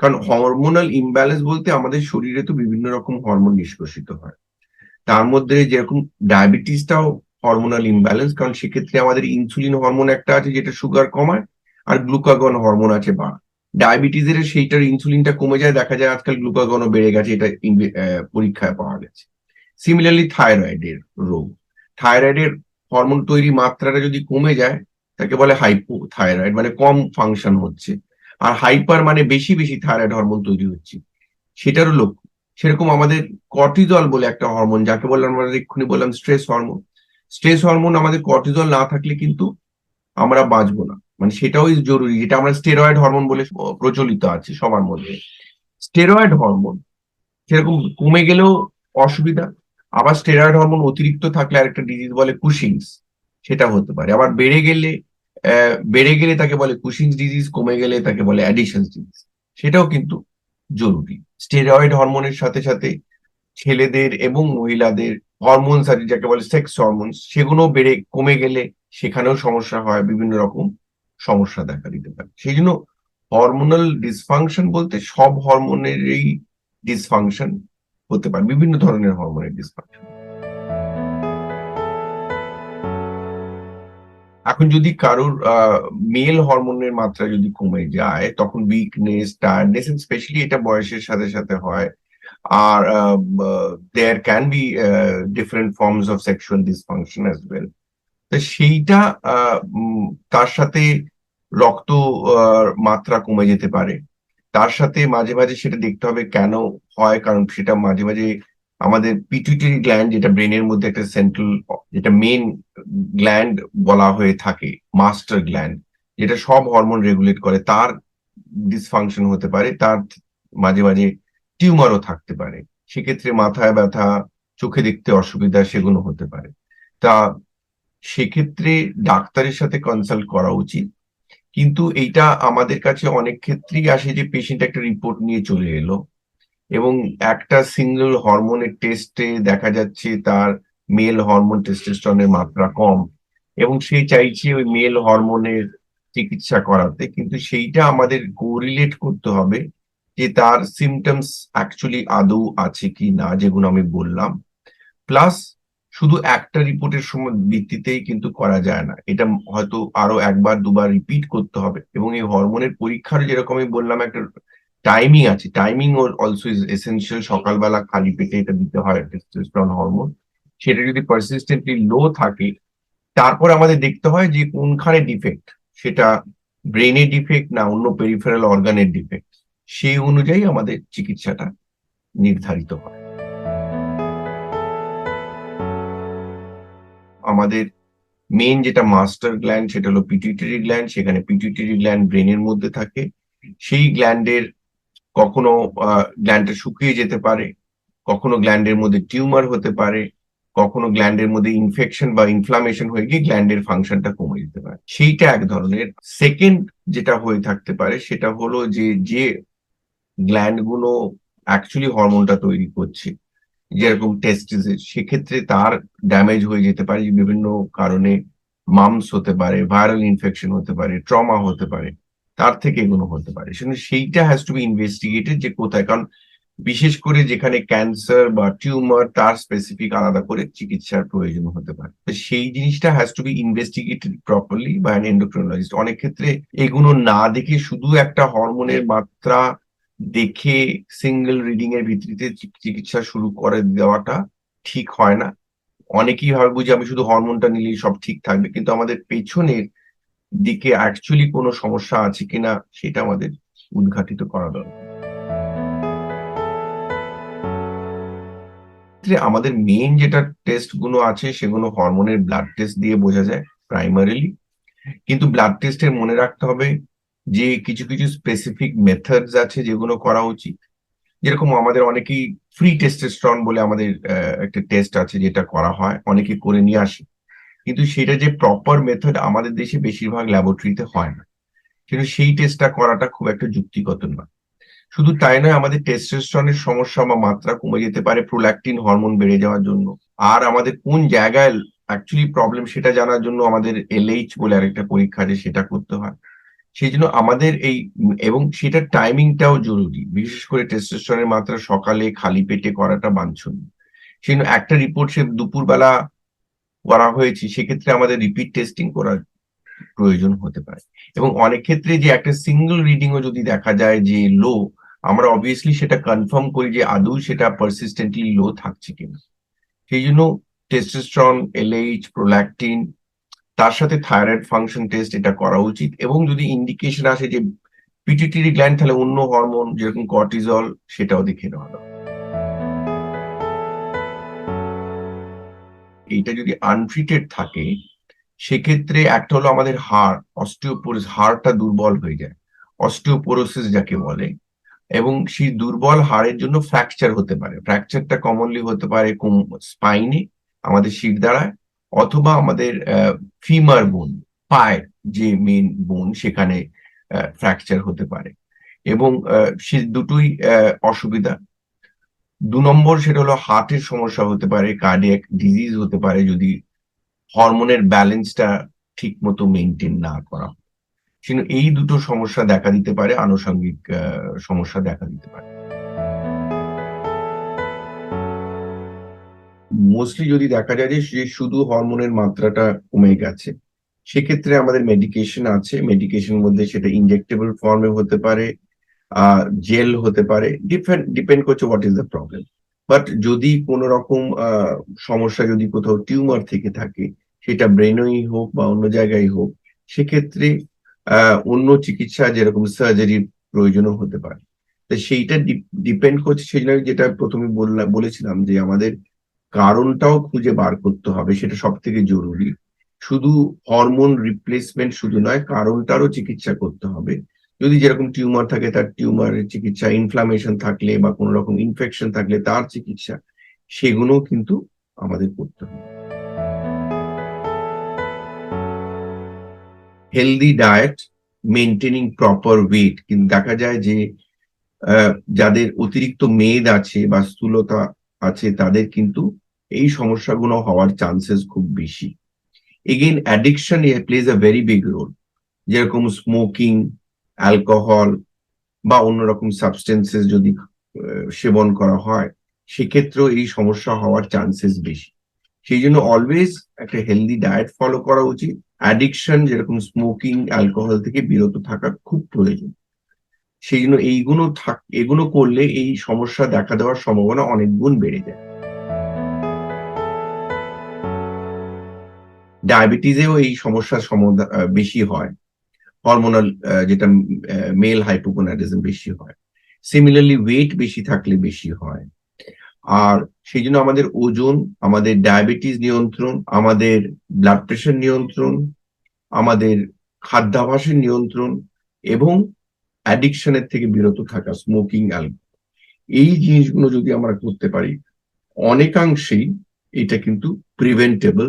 কারণ hormonal imbalance বলতে আমাদের শরীরে তো বিভিন্ন রকম হরমোন নিষ্কাশিত হয়। তার মধ্যে যেরকম ডায়াবেটিসটাও হরমোনাল ইমব্যালেন্স কারণ সেক্ষেত্রে আমাদের ইনসুলিন হরমোন একটা আছে যেটা সুগার কমায়, আর গ্লুকাগন হরমোন আছে বা ডায়াবেটিসের সেইটার ইনসুলিনটা কমে যায়, দেখা যায় আজকাল গ্লুকাগনও বেড়ে গেছে, এটা পরীক্ষায় পাওয়া গেছে। সিমিলারলি থাইরয়েডের রোগ। থাইরয়েডের হরমোন তৈরি মাত্রাটা যদি কমে যায়, তাকে বলে হাইপো থাইরয়েড মানে কম ফাংশন হচ্ছে। আর হাইপার মানে বেশি বেশি থাইরয়েড হরমোন তৈরি হচ্ছে। সেটারও লক্ষ্য। সেরকম আমাদের কর্টিজল বলে একটা হরমোন যাকে বললাম আমরা এক্ষুনি বললাম স্ট্রেস হরমোন স্ট্রেস হরমোন আমাদের কর্টিজল না থাকলে কিন্তু আমরা বাঁচবো না। মানে সেটাও জরুরি। যেটা আমরা স্টেরয়েড হরমোন বলে প্রচলিত আছে সবার মধ্যে। স্টেরয়েড হরমোন সেরকম কমে গেলেও অসুবিধা। আবার স্টেরয়েড হরমোন অতিরিক্ত থাকলে আরেকটা ডিজিজ বলে কুশিংস সেটা হতে পারে। আবার বেড়ে গেলে বেড়ে গেলে তাকে বলে কুশিংস ডিজিজ কমে গেলে তাকে বলে অ্যাডিশন ডিজিজ সেটাও কিন্তু জরুরি। স্টেরয়েড হরমোনের সাথে সাথে ছেলেদের এবং মহিলাদের হরমোনস আছে যাকে বলে সেক্স হরমোনস সেগুলো বেড়ে, কমে গেলে সেখানেও সমস্যা হয়, বিভিন্ন রকম সমস্যা দেখা দিতে পারে। সেই জন্য হরমোনাল ডিসফাংশন বলতে সব হরমোনেরই ডিসফাংশন হতে পারে, বিভিন্ন ধরনের হরমোনের ডিসফাংশন এখন যদি কারোর মেল হরমোনের মাত্রা যদি কমে যায়, তখন উইকনেস টায়ার্ডনেস স্পেশালি এটা বয়সের সাথে সাথে হয়। আর there can be different forms of sexual dysfunction as well তো সেইটা তার সাথে রক্ত মাত্রা কমে যেতে পারে। তার সাথে মাঝে মাঝে সেটা দেখতে হবে কেন হয়, কারণ সেটা মাঝে মাঝে আমাদের পিটুইটারি গ্ল্যান্ড যেটা ব্রেনের মধ্যে একটা সেন্ট্রাল যেটা মেন গ্ল্যান্ড বলা হয়ে থাকে মাস্টার গ্ল্যান্ড যেটা সব হরমোন রেগুলেট করে, তার ডিসফাংশন হতে পারে, তার মাঝে মাঝে টিউমারও থাকতে পারে। সেক্ষেত্রে মাথায় ব্যথা, চোখে দেখতে অসুবিধা, সেগুলো হতে পারে। তা সেক্ষেত্রে ডাক্তারের সাথে কনসাল্ট করা উচিত। কিন্তু এইটা আমাদের কাছে অনেক ক্ষেত্রেই আসে যে পেশেন্ট একটা রিপোর্ট নিয়ে চলে এলো। এবং একটা সিঙ্গেল হরমোনের টেস্টে দেখা যাচ্ছে তার মেল হরমোন টেস্টেস্টনের মাত্রা কম। এবং সে চাইছে ওই মেল হরমোনের চিকিৎসা করাতে। কিন্তু সেইটা আমাদের কোরিলেট করতে হবে যে তার সিমটমস অ্যাকচুয়ালি আদৌ আছে কি না, যেগুলো আমি বললাম। প্লাস শুধু একটা রিপোর্টের সময় ভিত্তিতেই কিন্তু করা যায় না। এটা হয়তো আরও একবার, দুবার রিপিট করতে হবে। এবং এই হরমোনের পরীক্ষার যেরকম আমি বললাম, একটা টাইমিং আছে। টাইমিং অলসো ইজ এসেন্সিয়াল সকালবেলা খালি পেটে এটা দিতে হয় টেস্টোস্টেরন হরমোন সেটা যদি পারসিস্টেন্টলি লো থাকে, তারপর আমাদের দেখতে হয় যে কোনখানে ডিফেক্ট সেটা ব্রেনের ডিফেক্ট না অন্য পেরিফেরাল অর্গানের ডিফেক্ট সেই অনুযায়ী আমাদের চিকিৎসাটা নির্ধারিত হয়। আমাদের মেন যেটা মাস্টার গ্ল্যান্ড সেটা হলো পিটুইটারি গ্ল্যান্ড সেখানে পিটুইটারি গ্ল্যান্ড ব্রেনের মধ্যে থাকে। সেই গ্ল্যান্ডের কখনো গ্ল্যান্ডটা শুকিয়ে যেতে পারে, কখনো গ্ল্যান্ডের মধ্যে টিউমার হতে পারে, কখনো গ্ল্যান্ডের মধ্যে ইনফেকশন বা ইনফ্লামেশন হয়ে গিয়ে গ্ল্যান্ডের ফাংশনটা কমে যেতে পারে। সেইটা এক ধরনের। সেকেন্ড যেটা হয়ে থাকতে পারে, সেটা হলো যে যে গ্ল্যান্ডগুলো অ্যাকচুয়ালি হরমোনটা তৈরি করছে, যেরকম টেস্টিসের সেক্ষেত্রে তার ড্যামেজ হয়ে যেতে পারে, বিভিন্ন কারণে মামস হতে পারে ভাইরাল ইনফেকশন হতে পারে ট্রমা হতে পারে। তার থেকে এগুলো হতে পারে। সেইটা হ্যাজ টু বি ইনভেস্টিগেটেড যে কোথায়। কারণ বিশেষ করে যেখানে ক্যান্সার বা টিউমার তার স্পেসিফিক আলাদা করে চিকিৎসার প্রয়োজন হতে পারে। তো সেই জিনিসটা has to be investigated properly বা অ্যান এন্ডোক্রিনোলজিস্ট অনেক ক্ষেত্রে এগুলো না দেখে শুধু একটা হরমোনের মাত্রা দেখে সিঙ্গেল রিডিং এর ভিত্তিতে চিকিৎসা শুরু করে দেওয়াটা ঠিক হয় না। অনেকেই ভাবে বুঝি আমি শুধু হরমোনটা নিলেই সব ঠিক থাকবে। কিন্তু আমাদের পেছনের দিকে অ্যাকচুয়ালি কোনো সমস্যা আছে কিনা সেটা আমাদের উদ্ঘাটিত করা দরকার। আমাদের মেইন যেটা টেস্টগুলো আছে সেগুলো হরমোনের ব্লাড টেস্ট দিয়ে বোঝা যায় প্রাইমারিলি কিন্তু ব্লাড টেস্টের মনে রাখতে হবে যে কিছু কিছু স্পেসিফিক মেথডস আছে যেগুলো করা উচিত। যেরকম আমাদের অনেকেই ফ্রি টেস্টেস্ট্রন বলে আমাদের একটা টেস্ট আছে যেটা করা হয়, অনেকে করে নিয়ে আসে। কিন্তু সেটা যে প্রপার মেথড আমাদের দেশে বেশিরভাগ ল্যাবরেটরিতে হয় না। কিন্তু সেই টেস্টটা করাটা খুব একটা যুক্তিগত নয়। শুধু তাই নয়, আমাদের টেস্টোস্টেরনের সমস্যা বা মাত্রা কমে যেতে পারে প্রোল্যাকটিন হরমোন বেড়ে যাওয়ার জন্য। আর আমাদের কোন জায়গায় অ্যাকচুয়ালি প্রবলেম সেটা জানার জন্য আমাদের এলএইচ বলে আরেকটা পরীক্ষা আছে, সেটা করতে হয়। সেই জন্য আমাদের এই, এবং সেটার টাইমিংটাও জরুরি। বিশেষ করে টেস্টোস্টেরনের মাত্রা সকালে খালি পেটে করাটা বাঞ্ছনীয়। সেই জন্য একটা রিপোর্ট সে দুপুরবেলা করা হয়েছে, সেক্ষেত্রে আমাদের রিপিট টেস্টিং করার প্রয়োজন হতে পারে। এবং অনেক ক্ষেত্রে যে একটা সিঙ্গেল রিডিংও যদি দেখা যায় যে লো আমরা অবভিয়াসলি সেটা কনফার্ম করি যে আদৌ সেটা পারসিস্টেন্টলি লো থাকছে কিনা। সেই জন্য টেস্টোস্টেরন এলএইচ প্রোল্যাকটিন তার সাথে থাইরয়েড ফাংশন টেস্ট এটা করা উচিত। এবং যদি ইন্ডিকেশন আসে যে পিটিটিরি গ্ল্যান্ড তাহলে অন্য হরমোন যেরকম কর্টিজল সেটাও দেখে নেওয়া এইটা যদি আনট্রিটেড থাকে, সেক্ষেত্রে একটা হলো আমাদের হাড় অস্টিওপোরোস হাড়টা দুর্বল হয়ে যায়। অস্টিওপোরোসিস যাকে বলে, এবং সেই দুর্বল হাড়ের জন্য ফ্র্যাকচার হতে পারে। ফ্র্যাকচারটা কমনলি হতে পারে স্পাইনে আমাদের শির দ্বারায় অথবা আমাদের ফিমার বোন পায়ের যে মেন বোন সেখানে ফ্র্যাকচার হতে পারে। এবং সে দুটোই অসুবিধা। দু নম্বর সেটা হলো হার্টের সমস্যা হতে পারে কার্ডিয়াক ডিজিজ হতে পারে যদি হরমোনের ব্যালেন্সটা ঠিক মতো মেনটেন না করা। কিন্তু এই দুটো সমস্যা দেখা দিতে পারে, আনুষঙ্গিক সমস্যা দেখা দিতে পারে মোস্টলি যদি দেখা যায় যে শুধু হরমোনের মাত্রাটা কমে গেছে, সেক্ষেত্রে আমাদের মেডিকেশন আছে মেডিকেশন মধ্যে সেটা ইনজেক্টেবল ফর্মে হতে পারে জেল হতে পারে ডিপেন্ড ডিপেন্ড করছে what is the problem but যদি কোনো রকম সমস্যা যদি কোথাও টিউমার থেকে থাকে, সেটা ব্রেনই হোক বা অন্য জায়গায় হোক, সেক্ষেত্রে অন্য চিকিৎসা যেরকম সার্জারির প্রয়োজনও হতে পারে। তো সেইটা ডিপেন্ড করছে সেই জন্য যেটা প্রথমে বললাম বলেছিলাম যে আমাদের কারণটাও খুঁজে বার করতে হবে, সেটা সব থেকে জরুরি। শুধু হরমোন রিপ্লেসমেন্ট শুধু নয়, কারণটারও চিকিৎসা করতে হবে। যদি যেরকম টিউমার থাকে, তার টিউমারের চিকিৎসা ইনফ্লামেশন থাকলে বা কোনো রকম ইনফেকশন থাকলে তার চিকিৎসা, সেগুলো কিন্তু আমাদের করতে হবে। Healthy diet maintaining proper weight কিন্তু দেখা যায় যে যাদের অতিরিক্ত মেদ আছে বা স্থূলতা আছে, তাদের কিন্তু এই সমস্যাগুলো হওয়ার চান্সেস খুব বেশি। Again addiction plays a very big role যেরকম স্মোকিং অ্যালকোহল বা অন্যরকম সাবস্টেন্সেস যদি সেবন করা হয় সেক্ষেত্রেও এই সমস্যা হওয়ার চান্সেস বেশি। সেই জন্য অলওয়েজ একটা হেলদি ডায়েট ফলো করা উচিত। অ্যাডিকশন যেরকম স্মোকিং অ্যালকোহল থেকে বিরত থাকা খুব প্রয়োজন। সেই জন্য এইগুলো থাক এগুলো করলে এই সমস্যা দেখা দেওয়ার সম্ভাবনা অনেক গুণ বেড়ে যায়। ডায়াবেটিসেও এই সমস্যার সমধা আহ, বেশি হয়। হরমোনাল যেটা মেল হাইপোগোনাডিজম বেশি হয়। সিমিলারলি ওয়েট বেশি থাকলে বেশি হয়। আর সেই জন্য আমাদের ওজন, আমাদের ডায়াবেটিস নিয়ন্ত্রণ, আমাদের ব্লাড প্রেশার নিয়ন্ত্রণ, আমাদের খাদ্যাভাসের নিয়ন্ত্রণ এবং অ্যাডিকশনের থেকে বিরত থাকা স্মোকিং অ্যালকোহল এই জিনিসগুলো যদি আমরা করতে পারি, অনেকাংশেই এটা কিন্তু প্রিভেন্টেবল